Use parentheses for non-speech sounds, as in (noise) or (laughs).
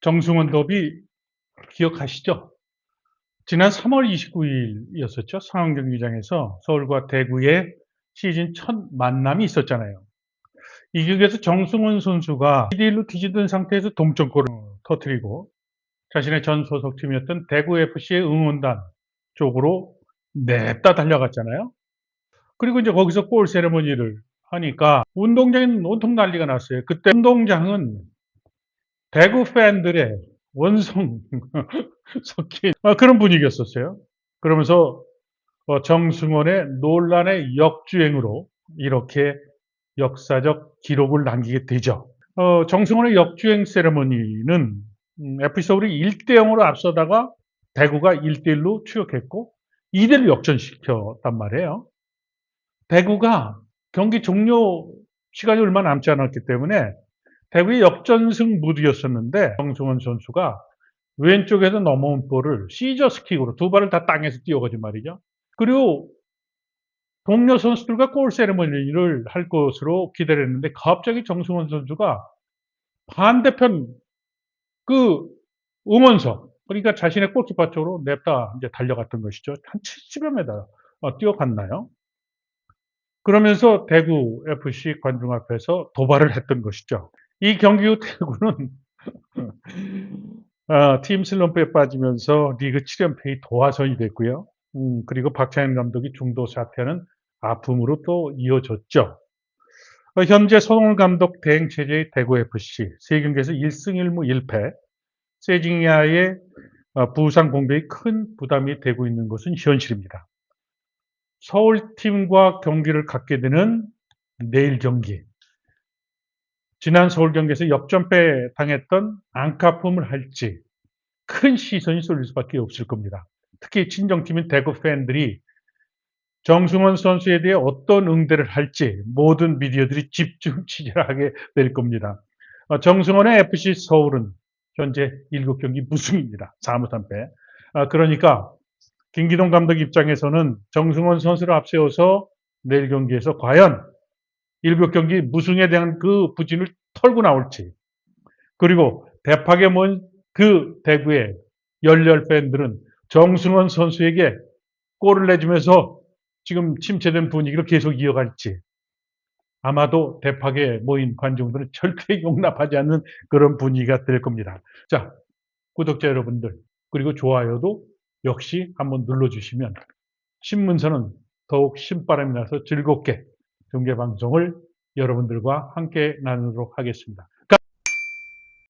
정승원 더비 기억하시죠? 지난 3월 29일이었었죠. 상암경기장에서 서울과 대구의 시즌 첫 만남이 있었잖아요. 이 경기에서 정승원 선수가 2대1로 뒤지던 상태에서 동점골을 터뜨리고 자신의 전 소속팀이었던 대구FC의 응원단 쪽으로 냅다 달려갔잖아요. 그리고 이제 거기서 골 세레머니를 하니까 운동장에는 온통 난리가 났어요. 그때 운동장은 대구 팬들의 원성 (laughs) 섞인 아, 그런 분위기였었어요. 그러면서 어, 정승원의 논란의 역주행으로 이렇게 역사적 기록을 남기게 되죠. 어, 정승원의 역주행 세레머니는 음, FC 서울이 1대 0으로 앞서다가 대구가 1대 1로 추격했고 2대 1로 역전시켰단 말이에요. 대구가 경기 종료 시간이 얼마 남지 않았기 때문에 대구의 역전승 무드였었는데 정승원 선수가 왼쪽에서 넘어온 볼을 시저스킥으로 두 발을 다 땅에서 띄워가지고 말이죠. 그리고 동료 선수들과 골 세레머니를 할 것으로 기대를 했는데 갑자기 정승원 선수가 반대편 그 응원석 그러니까 자신의 골키퍼 쪽으로 냅다 이제 달려갔던 것이죠. 한 70여 미터 어, 뛰어갔나요? 그러면서 대구 FC 관중 앞에서 도발을 했던 것이죠. 이 경기 후 대구는 어, (laughs) 팀 슬럼프에 빠지면서 리그 7연패의 도화선이 됐고요. 음, 그리고 박찬현 감독이 중도 사퇴하는 아픔으로 또 이어졌죠. 어, 현재 손흥민 감독 대행 체제의 대구 FC 세 경기에서 1승 1무 1패. 세징야의 어, 부상 공백이 큰 부담이 되고 있는 것은 현실입니다. 서울 팀과 경기를 갖게 되는 내일 경기. 지난 서울 경기에서 역전패 당했던 안카품을 할지 큰 시선이 쏠릴 수밖에 없을 겁니다. 특히 친정팀인 대구 팬들이 정승원 선수에 대해 어떤 응대를 할지 모든 미디어들이 집중 취재를 하게 될 겁니다. 어, 정승원의 FC 서울은 현재 7경기 무승입니다. 4무 3패. 아, 그러니까 김기동 감독 입장에서는 정승원 선수를 앞세워서 내일 경기에서 과연 7경기 무승에 대한 그 부진을 털고 나올지 그리고 대파게 모인 그 대구의 열렬 팬들은 정승원 선수에게 골을 내주면서 지금 침체된 분위기를 계속 이어갈지 아마도 대파게 모인 관중들은 절대 (laughs) 용납하지 않는 그런 분위기가 될 겁니다. 자, 구독자 여러분들 그리고 좋아요도 역시 한번 눌러주시면 신문서는 더욱 신바람이 나서 즐겁게 중계방송을 여러분들과 함께 나누도록 하겠습니다.